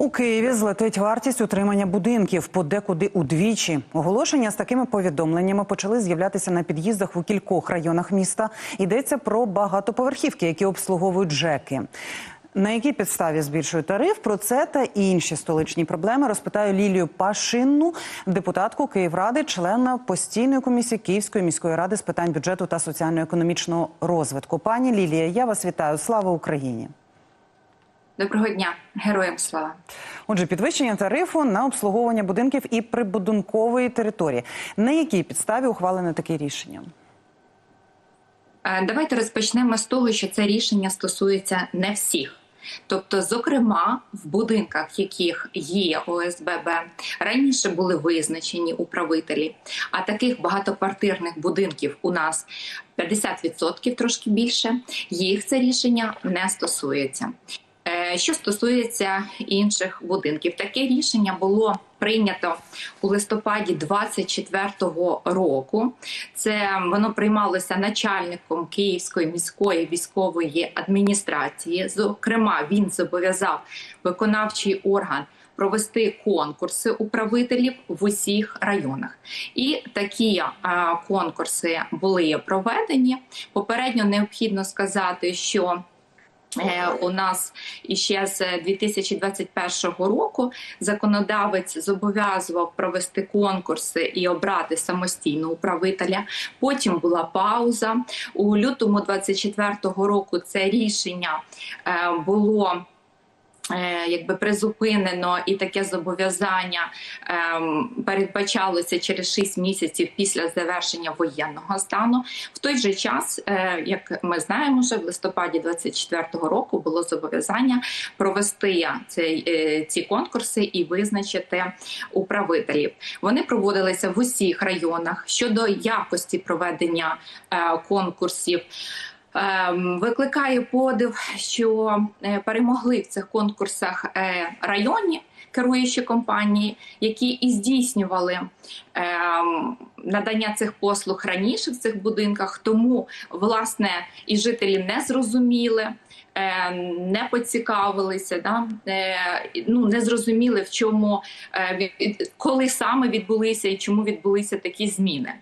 У Києві злетить вартість утримання будинків подекуди удвічі. Оголошення з такими повідомленнями почали з'являтися на під'їздах у кількох районах міста. Йдеться про багатоповерхівки, які обслуговують ЖЕКи. На якій підставі збільшують тариф? Про це та інші столичні проблеми розпитаю Лілію Пашинну, депутатку Київради, члена постійної комісії Київської міської ради з питань бюджету та соціально-економічного розвитку. Пані Лілія, я вас вітаю. Слава Україні! Доброго дня, героям слава. Отже, підвищення тарифу на обслуговування будинків і прибудинкової території. На якій підставі ухвалене таке рішення? Е, Давайте розпочнемо з того, що це рішення стосується не всіх. Тобто, зокрема, в будинках, яких є ОСББ, раніше були визначені управителі, а таких багатоквартирних будинків у нас 50% трошки більше, їх це рішення не стосується. Що стосується інших будинків, таке рішення було прийнято у листопаді 24-го року. Це воно приймалося начальником Київської міської військової адміністрації. Зокрема, він зобов'язав виконавчий орган. Провести конкурси управителів в усіх районах, і такі а, конкурси були проведені. Попередньо необхідно сказати, що У нас іще з 2021 року законодавець зобов'язував провести конкурси і обрати самостійно управителя. Потім була пауза у лютому 2024 року. Це рішення е, було. Е, Якби призупинено і таке зобов'язання ем, передбачалося через 6 місяців після завершення воєнного стану. В той же час, е, як ми знаємо, вже в листопаді 24-го року було зобов'язання провести цей, е, ці конкурси і визначити управителів. Вони проводилися в усіх районах щодо якості проведення конкурсів. Ем, Викликає подив, що е, перемогли в цих конкурсах е, районні керуючі компанії, які і здійснювали ем, надання цих послуг раніше в цих будинках. Тому власне і жителі не зрозуміли. е, Не поцікавилися, да? ну не зрозуміли, в чому коли саме відбулися і чому відбулися такі зміни.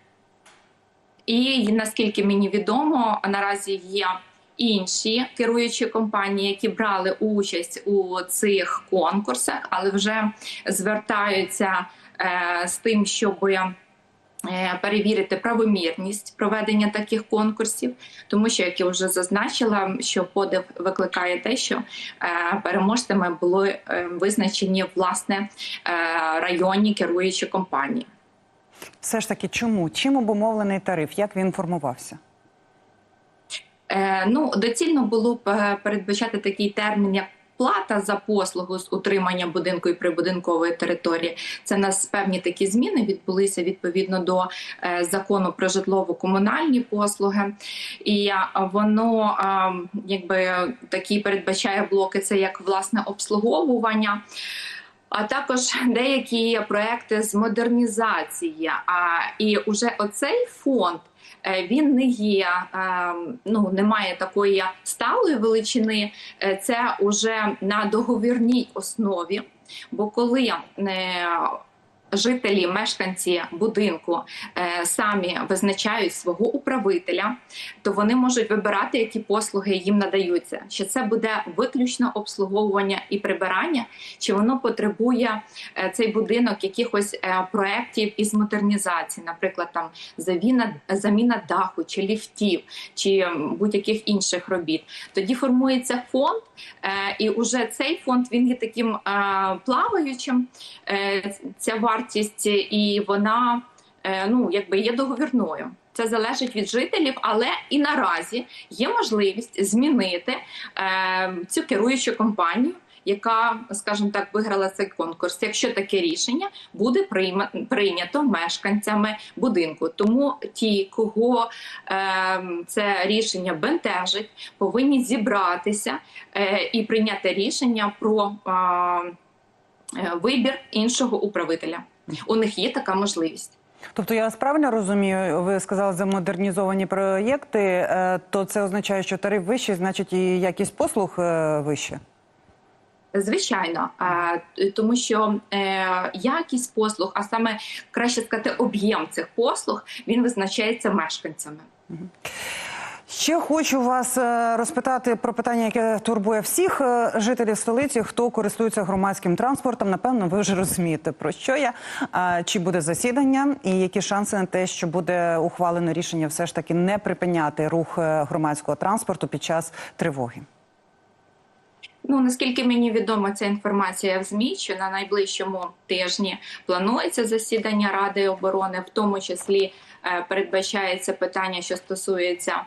І наскільки мені відомо, наразі є інші керуючі компанії, які брали участь у цих конкурсах, але вже звертаються е, з тим, щоб е, перевірити правомірність проведення таких конкурсів, тому що, як я вже зазначила, що подив викликає те, що е, переможцями були е, визначені власне районні керуючі компанії. Все ж таки, чому? Чим обумовлений тариф? Як він формувався? Е, ну, доцільно було б е, передбачати такий термін, як плата за послугу з утримання будинку і прибудинкової території. Це у нас певні такі зміни відбулися відповідно до е, закону про житлово-комунальні послуги, і воно е, якби такі передбачає блоки. Це як власне обслуговування. А також деякі проекти з модернізації. А і уже оцей фонд е, він не є, е, ну немає такої сталої величини. Е, Це уже на договірній основі. Бо коли е, жителі, мешканці будинку е, самі визначають свого управителя, то вони можуть вибирати, які послуги їм надаються. Чи це буде виключно обслуговування і прибирання, чи воно потребує е, цей будинок якихось е, проєктів із модернізації, наприклад, там заміна, заміна даху чи ліфтів, чи будь-яких інших робіт. Тоді формується фонд, і уже цей фонд він є таким плаваючим. Ця вартість, і вона е, ну якби є договірною. Це залежить від жителів, але і наразі є можливість змінити е, цю керуючу компанію, яка, скажімо так, виграла цей конкурс. Якщо таке рішення буде прийнято мешканцями будинку. Тому ті, кого е, це рішення бентежить, повинні зібратися е, і прийняти рішення про. Е, Вибір іншого управителя у них є така можливість. Тобто я вас правильно розумію, ви сказали за модернізовані проєкти, е, то це означає, що тариф вищий, значить і якість послуг е, вища? Звичайно, е, тому що е, якість послуг, а саме краще сказати, об'єм цих послуг, він визначається мешканцями. Ще хочу вас е, розпитати про питання, яке турбує всіх е, жителів столиці, хто користується громадським транспортом. Напевно, ви вже розумієте про що я. Чи буде засідання, і які шанси на те, що буде ухвалено рішення, все ж таки не припиняти рух е, громадського транспорту під час тривоги? Ну наскільки мені відомо, ця інформація в змі, що на найближчому тижні планується засідання Ради оборони, в тому числі е, передбачається питання, що стосується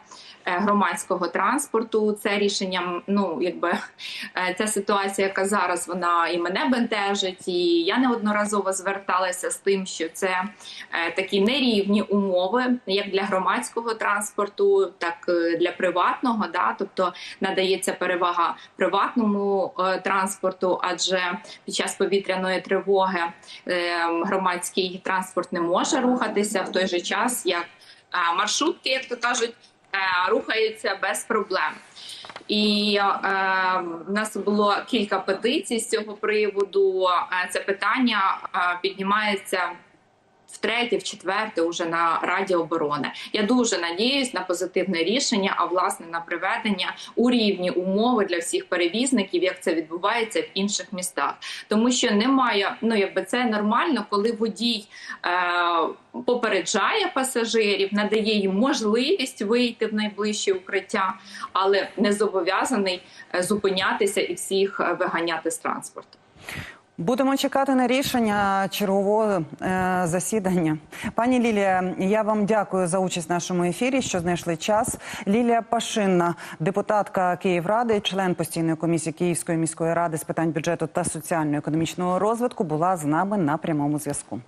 е, громадського транспорту. Це рішенням, ну якби е, ця ситуація, яка зараз вона і мене бентежить, і я неодноразово зверталася з тим, що це такі нерівні умови, як для громадського транспорту, так і для приватного. Да, тобто надається перевага приватному е, транспорту, адже під час повітряної тривоги е, громадський транспорт не може рухатися в той же час, як е, маршрутки, як то кажуть, рухаються без проблем. І е, в нас було кілька петицій з цього приводу. Це питання е, піднімається втретє, в четверте, уже на Раді оборони. Я дуже надіюсь на позитивне рішення, а власне на приведення у рівні умови для всіх перевізників, як це відбувається в інших містах, тому що немає, ну якби це нормально, коли водій е, попереджає пасажирів, надає їм можливість вийти в найближче укриття, але не зобов'язаний е, зупинятися і всіх е, виганяти з транспорту. Будемо чекати на рішення чергового е, засідання. Пані Лілія, я вам дякую за участь в нашому ефірі, що знайшли час. Лілія Пашинна, депутатка Київради, член постійної комісії Київської міської ради з питань бюджету та соціально-економічного розвитку, була з нами на прямому зв'язку.